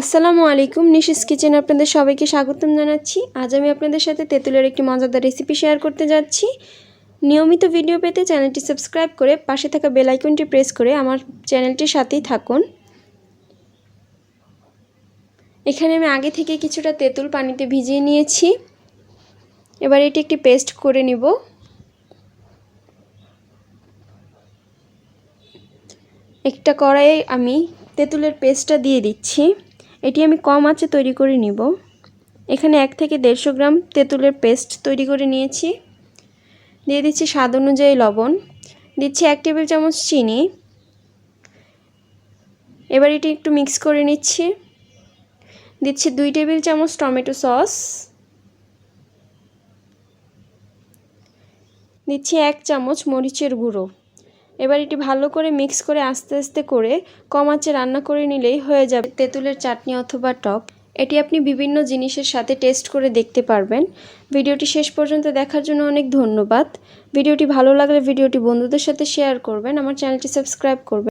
আসসালামু আলাইকুম, নিশিস কিচেন আপনাদের সবাইকে স্বাগতম জানাচ্ছি। আজ আমি আপনাদের সাথে তেঁতুলের একটি মজাদার রেসিপি শেয়ার করতে যাচ্ছি। নিয়মিত ভিডিও পেতে চ্যানেলটি সাবস্ক্রাইব করে পাশে থাকা বেল আইকনটি প্রেস করে আমার চ্যানেলটির সাথেই থাকুন। এখানে আমি আগে থেকে কিছুটা তেঁতুল পানিতে ভিজিয়ে নিয়েছি। এবার এটি একটি পেস্ট করে নিব। একটা কড়াইয়ে আমি তেঁতুলের পেস্টটা দিয়ে দিচ্ছি। এটি আমি কম আঁচে তৈরি করে নিব। এখানে এক থেকে দেড়শো গ্রাম তেঁতুলের পেস্ট তৈরি করে নিয়েছি। দিয়ে দিচ্ছি স্বাদ অনুযায়ী লবণ। দিচ্ছি এক টেবিল চামচ চিনি। এবার এটি একটু মিক্স করে নিচ্ছি। দিচ্ছি দুই টেবিল চামচ টমেটো সস। দিচ্ছি এক চামচ মরিচের গুঁড়ো। এবার এটি ভালো করে মিক্স করে আস্তে আস্তে করে কম আঁচে রান্না করে নিলেই হয়ে যাবে। তেঁতুলের চাটনি অথবা টক, এটি আপনি বিভিন্ন জিনিসের সাথে টেস্ট করে দেখতে পারবেন। ভিডিওটি শেষ পর্যন্ত দেখার জন্য অনেক ধন্যবাদ। ভিডিওটি ভালো লাগলে ভিডিওটি বন্ধুদের সাথে শেয়ার করবেন, আমার চ্যানেলটি সাবস্ক্রাইব করবেন।